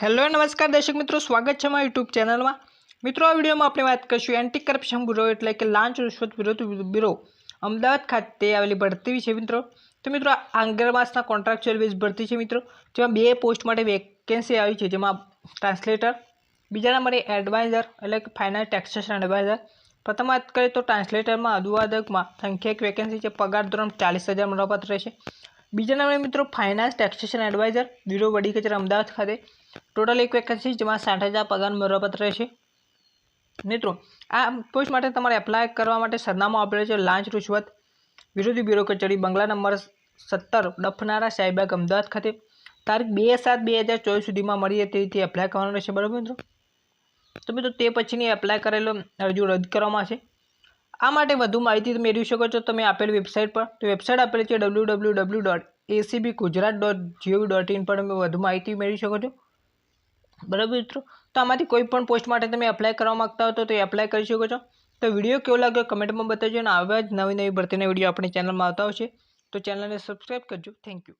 Hello નમસ્કાર દર્શક મિત્રો, સ્વાગત છે મારા યુટ્યુબ ચેનલમાં. મિત્રો, આ વિડીયોમાં આપણે વાત કરીશું એન્ટી કરપ્શન બ્યુરો એટલે કે લાંચ રૂશ્વત વિરોધ બ્યુરો અમદાવાદ ખાતે આવેલી ભરતી વિશે મિત્રો. તો મિત્રો આંગર માસના કોન્ટ્રાક્ચ્યુઅલ બેઝ ભરતી છે મિત્રો, જેમાં બે પોસ્ટ માટે વેકેન્સી આવી છે. જેમાં ટ્રાન્સલેટર બીજા નંબરે એડવાઇઝર એટલે કે ફાઇનાન્સ ટેક્સેશન એડવાઇઝર પ્રથમ વાત કરીએ તો ટ્રાન્સલેટરમાં અનુવાદકમાં સંખ્યા વેકેન્સી છે. પગાર ધોરણ ચાલીસ હજાર મળવાપાત્ર રહેશે. બીજા નંબરે મિત્રો ફાઇનાન્સ ટેક્સેશન એડવાઇઝર બ્યુરો વડી કચેરી અમદાવાદ ખાતે. ટોટલ એક વેકેન્સી જેમાં સાઠ હજાર પગાર મળવાપાત્ર રહેશે. મિત્રો, આ પોસ્ટ માટે તમારે એપ્લાય કરવા માટે સરનામું આપેલું છે, લાંચ રૂશ્વત, વિરોધી બ્યુરો કચેરી, બંગલા નંબર સત્તર, ડફનારા સાહેબાગ અમદાવાદ ખાતે. તારીખ બે સાત બે હજાર ચોવીસ સુધીમાં મળીએ તે રીતે એપ્લાય કરવાનું રહેશે, બરાબર મિત્રો? તો મિત્રો, તે પછીની એપ્લાય કરેલો અરજી રદ કરવામાં આવશે આ માટે વધુ માહિતી તમે મેળવી શકો છો, તમે આપેલ વેબસાઇટ પર. તો વેબસાઇટ આપેલી છે W W W dot ACB Gujarat dot GOV dot in પર તમે વધુ માહિતી મેળવી શકો છો. બરાબર મિત્રો? તો આમાંથી કોઈ પણ પોસ્ટ માટે તમે એપ્લાય કરવા માગતા હો તો એપ્લાય કરી શકો છો. તો વીડિયો કેવો લાગ્યો કમેન્ટમાં બતાવજો અને આવા જ નવી નવી ભરતીના વીડિયો આપણી ચેનલમાં આવતા હોય છે. તો ચેનલને સબસ્ક્રાઈબ કરજો. Thank you